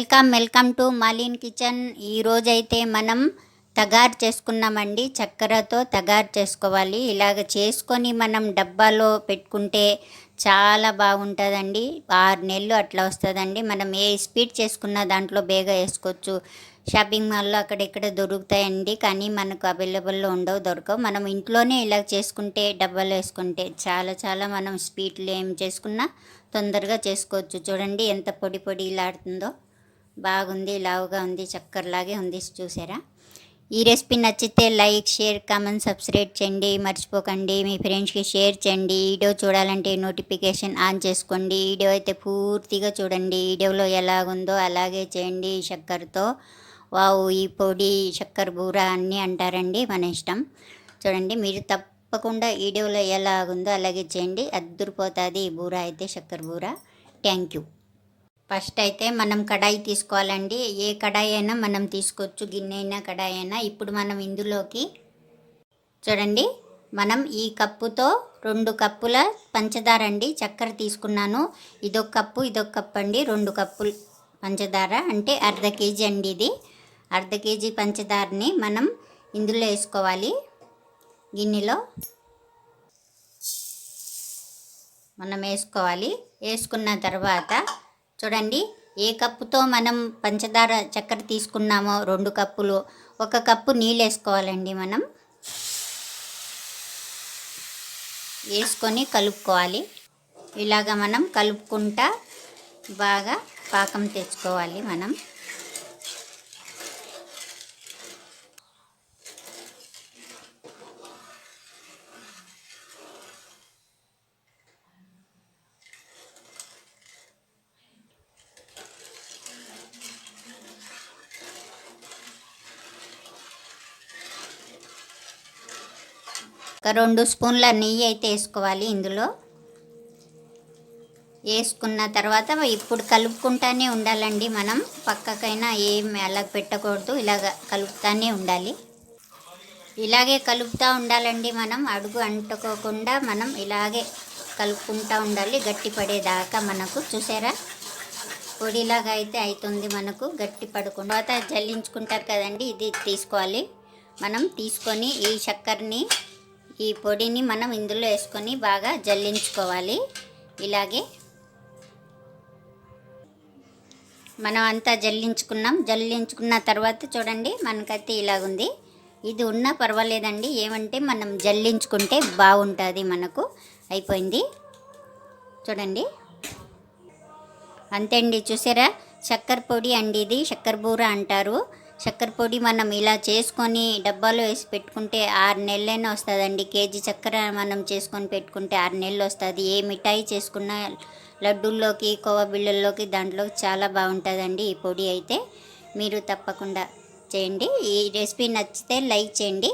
Welcome welcome to Maleen kitchen. ఈరోజైతే మనం తగారు చేసుకున్నామండి. చక్కెరతో తగారు చేసుకోవాలి. ఇలాగ చేసుకొని మనం డబ్బాలో పెట్టుకుంటే చాలా బాగుంటుందండి. ఆరు నెలలు అట్లా వస్తుందండి. మనం ఏ స్పీడ్ చేసుకున్న దాంట్లో బేగా వేసుకోవచ్చు. షాపింగ్ మాల్లో అక్కడెక్కడ దొరుకుతాయండి. కానీ మనకు అవైలబుల్లో ఉండవు దొరకవు. మనం ఇంట్లోనే ఇలా చేసుకుంటే డబ్బాలో వేసుకుంటే చాలా చాలా మనం స్వీట్లు ఏం చేసుకున్నా తొందరగా చేసుకోవచ్చు. చూడండి ఎంత పొడి పొడి ఇలాడుతుందో బాగుంది లావుగా ఉంది చక్కర్లాగే ఉంది. చూసారా? ఈ రెసిపీ నచ్చితే లైక్ షేర్ కామెంట్ సబ్స్క్రైబ్ చేయండి. మర్చిపోకండి. మీ ఫ్రెండ్స్కి షేర్ చేయండి. వీడియో చూడాలంటే నోటిఫికేషన్ ఆన్ చేసుకోండి. వీడియో అయితే పూర్తిగా చూడండి. వీడియోలో ఎలాగుందో అలాగే చేయండి. చక్కెరతో వావు ఈ పొడి చక్కెర బూర అన్నీ అంటారండి మన ఇష్టం. చూడండి మీరు తప్పకుండా వీడియోలో ఎలాగుందో అలాగే చేయండి. అద్దరిపోతుంది ఈ బూర అయితే చక్కెర బూర. Thank you. ఫస్ట్ అయితే మనం కడాయి తీసుకోవాలండి. ఏ కడాయి అయినా మనం తీసుకోవచ్చు. గిన్నె అయినా కడాయి అయినా. ఇప్పుడు మనం ఇందులోకి చూడండి. మనం ఈ కప్పుతో రెండు కప్పుల పంచదార అండి చక్కెర తీసుకున్నాను. ఇదొక కప్పు ఇదొక కప్పు అండి. రెండు కప్పులు పంచదార. అంటే అర్ధ కేజీ అండి ఇది. అర్ధ కేజీ పంచదారని మనం ఇందులో వేసుకోవాలి. గిన్నెలో మనం వేసుకోవాలి. వేసుకున్న తర్వాత చూడండి ఏ కప్పుతో మనం పంచదార చక్కెర తీసుకున్నామో రెండు కప్పులు ఒక కప్పు నీళ్ళు వేసుకోవాలండి మనం. వేసుకొని కలుపుకోవాలి. ఇలాగ మనం కలుపుకుంటా బాగా పాకం తెచ్చుకోవాలి మనం. ఒక రెండు స్పూన్ల నెయ్యి అయితే వేసుకోవాలి ఇందులో. వేసుకున్న తర్వాత ఇప్పుడు కలుపుకుంటానే ఉండాలండి మనం. పక్కకైనా ఏం అలా పెట్టకూడదు ఇలాగ కలుపుతానే ఉండాలి. ఇలాగే కలుపుతూ ఉండాలండి మనం. అడుగు అంటుకోకుండా మనం ఇలాగే కలుపుకుంటూ ఉండాలి. గట్టి పడేదాకా మనకు చూసారా? పొడిలాగా అయితే అవుతుంది మనకు గట్టి పడకుండా తర్వాత జల్లించుకుంటారు కదండి ఇది తీసుకోవాలి. మనం తీసుకొని ఈ చక్కెరని ఈ పొడిని మనం ఇందులో వేసుకొని బాగా జల్లించుకోవాలి. ఇలాగే మనం అంతా జల్లించుకున్నాం. జల్లించుకున్న తర్వాత చూడండి మనకైతే ఇలాగుంది. ఇది ఉన్నా పర్వాలేదండి. ఏమంటే మనం జల్లించుకుంటే బాగుంటుంది మనకు. అయిపోయింది. చూడండి. అంతే అండి చూసారా? చక్కెర పొడి అండి ఇది. చక్కెర బూర అంటారు. చక్కెర పొడి మనం ఇలా చేసుకొని డబ్బాలో వేసి పెట్టుకుంటే ఆరు నెలలైనా వస్తుందండి. కేజీ చక్కెర మనం చేసుకొని పెట్టుకుంటే ఆరు నెలలు వస్తుంది. ఏ మిఠాయి చేసుకున్న లడ్డూల్లోకి కోవా బిళ్ళల్లోకి దాంట్లో చాలా బాగుంటుందండి ఈ పొడి అయితే. మీరు తప్పకుండా చేయండి. ఈ రెసిపీ నచ్చితే లైక్ చేయండి.